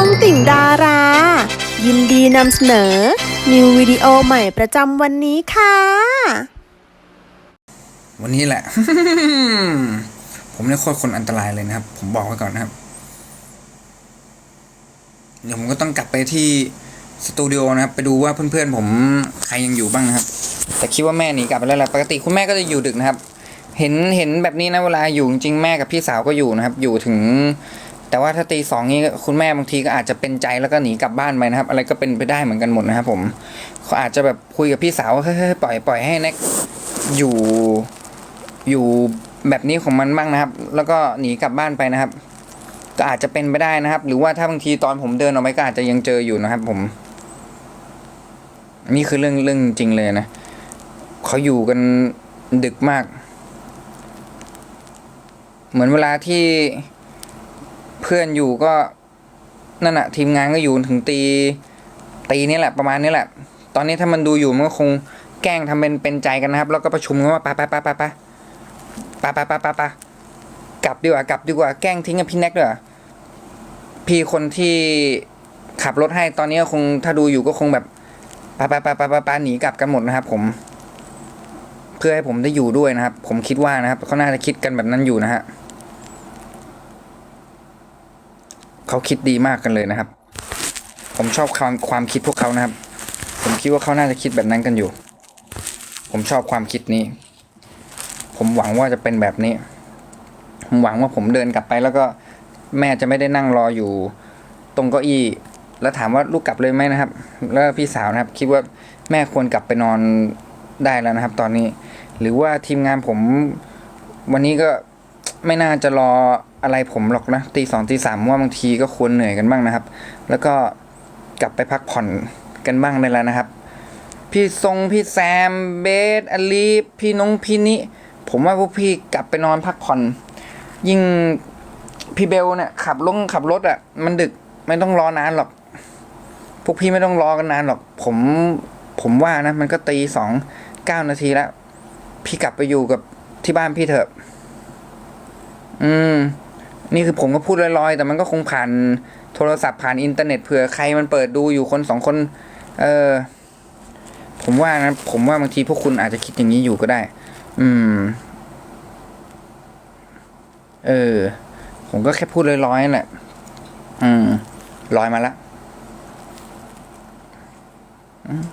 องติ่งดารา ยินดีนำเสนอ นิววิดีโอใหม่ประจำวันนี้ค่ะ วันนี้แหละ ผมเนี่ยโคตรคนอันตรายเลยนะครับ ผมบอกไว้ก่อนนะครับ เดี๋ยวผมก็ต้องกลับไปที่สตูดิโอนะครับ ไปดูว่าเพื่อนๆผมใครยังอยู่บ้างนะครับ แต่คิดว่าแม่หนีกลับไปแล้วแหละปกติคุณแม่ก็จะอยู่ดึกนะครับ เห็นเห็นแบบนี้นะเวลาอยู่จริงแม่กับพี่สาวก็อยู่นะครับ อยู่ถึง แต่ว่าถ้าตีสองนี้คุณแม่บางทีก็อาจจะเป็นใจแล้วก็หนีกลับบ้านไปนะครับ อะไรก็เป็นไปได้เหมือนกันหมดนะครับผมเขาอาจจะแบบคุยกับพี่สาวว่าเฮ้ยปล่อยปล่อยให้แน็กอยู่อยู่แบบนี้ของมันบ้างนะครับ แล้วก็หนีกลับบ้านไปนะครับ ก็อาจจะเป็นไปได้นะครับ หรือว่าถ้าบางทีตอนผมเดินออกไปก็อาจจะยังเจออยู่นะครับ ผม นี่คือเรื่องเรื่องจริงเลยนะเขาอยู่กันดึกมาก เหมือนเวลาที่ พื่อนอยู่ก็นั่นแหะทีมงานก็อยู่ถึงตี ตีนี่แหละประมาณนี้แหละ ตอนนี้ถ้ามันดูอยู่มันก็คงแกล้งทำเป็นเป็นใจกันนะครับ แล้วก็ประชุมกันว่าปไปไปไปไปไปไปไปไปไปกลับดีกว่ากลับดีกว่าแกล้งทิ้งกับพี่แน็กเด้อพี่คนที่ขับรถให้ตอนนี้ก็คงถ้าดูอยู่ก็คงแบบปไปไปไปไปไปหนีกลับกันหมดนะครับ ผม เพื่อให้ผมได้อยู่ด้วยนะครับ ผมคิดว่านะครับเขาน่าจะคิดกันแบบนั้นอยู่นะฮะ เขาคิดดีมากกันเลยนะครับ ผมชอบความความคิดพวกเขานะครับ ผมคิดว่าเขาน่าจะคิดแบบนั้นกันอยู่ ผมชอบความคิดนี้ ผมหวังว่าจะเป็นแบบนี้ ผมหวังว่าผมเดินกลับไปแล้วก็แม่จะไม่ได้นั่งรออยู่ตรงเก้าอี้แล้วถามว่าลูกกลับเลยไหมนะครับ แล้วพี่สาวนะครับ คิดว่าแม่ควรกลับไปนอนได้แล้วนะครับ ตอนนี้ หรือว่าทีมงานผมวันนี้ก็ไม่น่าจะรอ อะไรผมหรอกนะตีสองตีสามว่าบางทีก็ควรเหนื่อยกันบ้างนะครับ แล้วก็กลับไปพักผ่อนกันบ้างได้แล้วนะครับ พี่ทรงพี่แซมเบสอลีพี่นงพี่นิผมว่าพวกพี่กลับไปนอนพักผ่อน ยิ่งพี่เบลเนี่ยขับลงขับรถอะ่ะ มันดึกไม่ต้องรอนานหรอก พวกพี่ไม่ต้องรอกันนานหรอก ผมผมว่านะ มันก็ตีสองเก้านาทีแล้ว พี่กลับไปอยู่กับที่บ้านพี่เถอะ อืม นี่คือผมก็พูดลอยๆ แต่มันก็คงผ่านโทรศัพท์ผ่านอินเทอร์เน็ตเผื่อใครมันเปิดดูอยู่คนสองคน เออ ผมว่านะ ผมว่าบางทีพวกคุณอาจจะคิดอย่างนี้อยู่ก็ได้ อืม เออ ผมก็แค่พูดลอยๆนั่นแหละ อืม ลอยมาละ อืม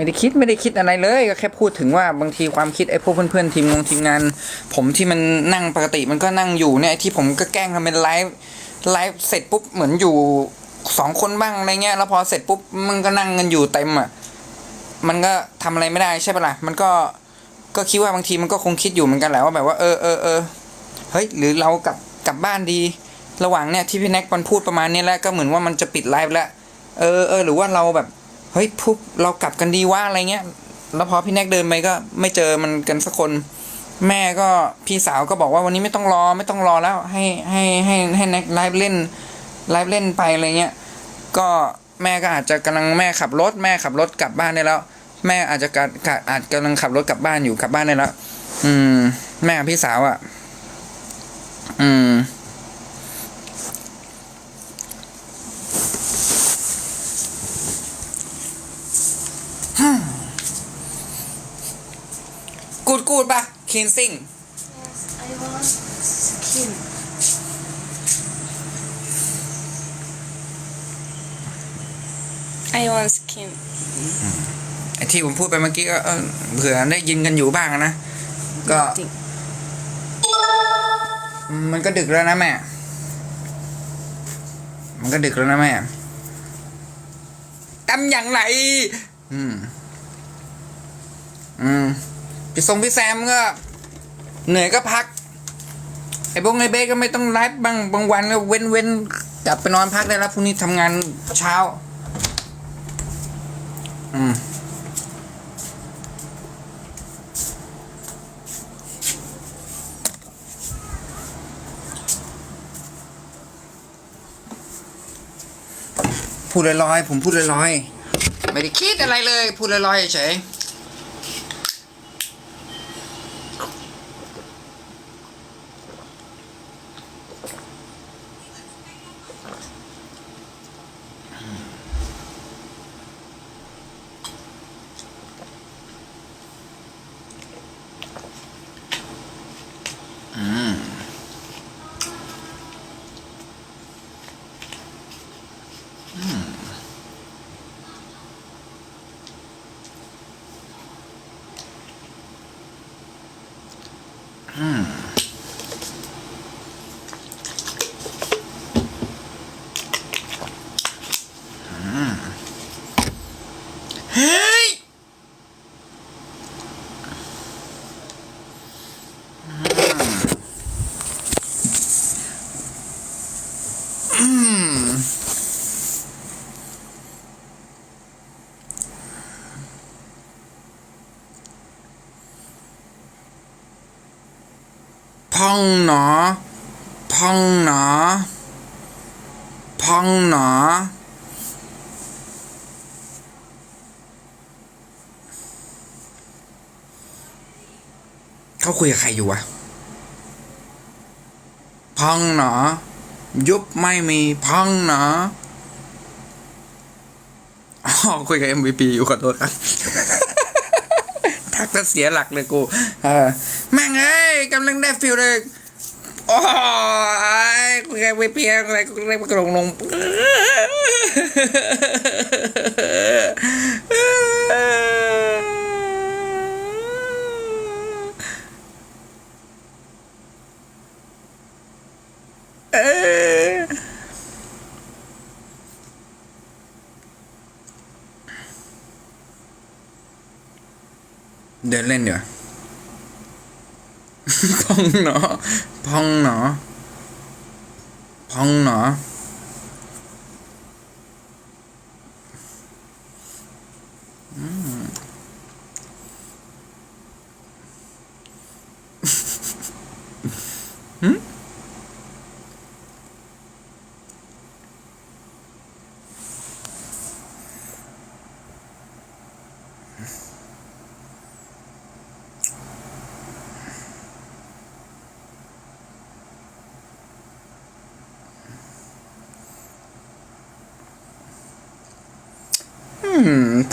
ไม่ได้คิดไม่ได้คิดอะไรเลยก็แค่พูดถึงว่าบางทีความคิดไอ้พวกเพื่อนๆทีมงงทีมงาน ผมที่มันนั่งปกติมันก็นั่งอยู่เนี่ยที่ผมก็แกล้งทำเป็นไลฟ์ไลฟ์เสร็จปุ๊บเหมือนอยู่สองคนบ้างอะไรเงี้ยแล้วพอเสร็จปุ๊บมึงก็นั่งกันอยู่เต็มอะมันก็ทำอะไรไม่ได้ใช่ปะล่ะมันก็ก็คิดว่าบางทีมันก็คงคิดอยู่เหมือนกันแหละว่าแบบว่าเออเออเออเฮ้ยหรือเรากลับกลับบ้านดี ระหว่างเนี่ยที่พี่แน็กมันพูดประมาณนี้แล้วก็เหมือนว่ามันจะปิดไลฟ์แล้วเออเออหรือว่าเราแบบ เฮ้ยพุบเรากลับกันดีว่าอะไรเงี้ย แล้วพอพี่แน็กเดินไปก็ไม่เจอมันกันสักคน แม่ก็พี่สาวก็บอกว่าวันนี้ไม่ต้องรอไม่ต้องรอแล้ว ให้ให้ให้ให้แน็กไลฟ์เล่นไลฟ์เล่นไปอะไรเงี้ย ก็แม่ก็อาจจะกำลังแม่ขับรถ แม่ขับรถกลับบ้านได้แล้ว แม่อาจจะกะอาจกำลังขับรถกลับบ้านอยู่กลับบ้านได้แล้ว อืม แม่พี่สาวอะ อืม กูดกูดปะคินซิง I want skin. I want skin. ไอที่ผมพูดไปเมื่อกี้ก็เออเผื่อได้ยินกันอยู่บ้างนะ ก็ Nothing. มันก็ดึกแล้วนะแม่ มันก็ดึกแล้วนะแม่ทำอย่างไร อืม อืม พี่ทรงพี่แซมก็ เหนื่อยก็พัก ไอ้บงไอ้เบ้ก็ไม่ต้องไลฟ์บางบางวันก็เว้นเว้นกลับไปนอนพักได้แล้วพรุ่งนี้ทำงานเช้า อืมพูดลอยๆ ผมพูดลอยๆ ไม่ได้คิดอะไรเลย พูดลอยๆเฉย พองหนอ พองหนอ พองหนอเขาคุยกับใครอยู่วะพองหนอ ยุบไม่มีพองนออ๋อคุยกับ MVP อยู่ขอโทษครับทักจะเสียหลักเลยกูเออแม่งเอ้ยกำลังได้ฟิลเลยโอ้ยคุยกับ MVP อะไรกูเลยกระลงลง เออ เดินเล่นเดี๋ยวพองหนอพองหนอพองหนอ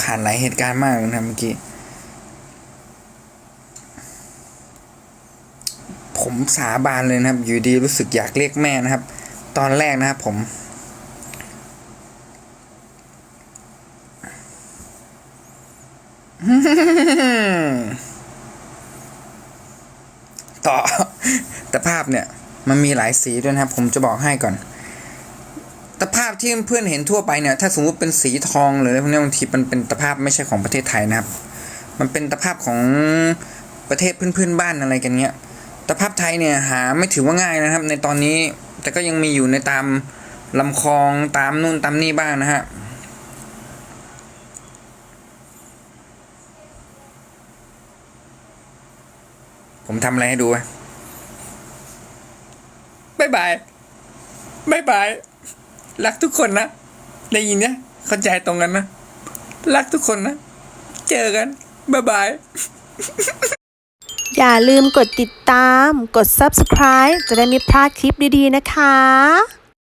ผ่านหลายเหตุการณ์มากนะเมื่อกี้ ผมสาบานเลยนะครับ อยู่ดีรู้สึกอยากเรียกแม่นะครับ ตอนแรกนะครับผม ต่อแต่ภาพเนี่ย มันมีหลายสีด้วยนะครับ ผมจะบอกให้ก่อน ที่เพื่อนเห็นทั่วไปเนี่ยถ้าสมมติเป็นสีทองหรืออะไรพวกนี้บางทีมันเป็นตะภาพไม่ใช่ของประเทศไทยนะครับ มันเป็นตะภาพของประเทศเพื่อนๆบ้านอะไรกันเนี้ยตะภาพไทยเนี่ยหาไม่ถือว่าง่ายนะครับ ในตอนนี้แต่ก็ยังมีอยู่ในตามลำคลองตามนู่นตามนี่บ้างนะฮะผมทำอะไรให้ดูไหมบายบายบายบาย รักทุกคนนะ ได้ยินเนี่ยเข้าใจตรงกันนะ รักทุกคนนะ เจอกัน บ๊ายบาย อย่าลืมกดติดตาม กด subscribe จะได้ไม่พลาดคลิปดีๆนะคะ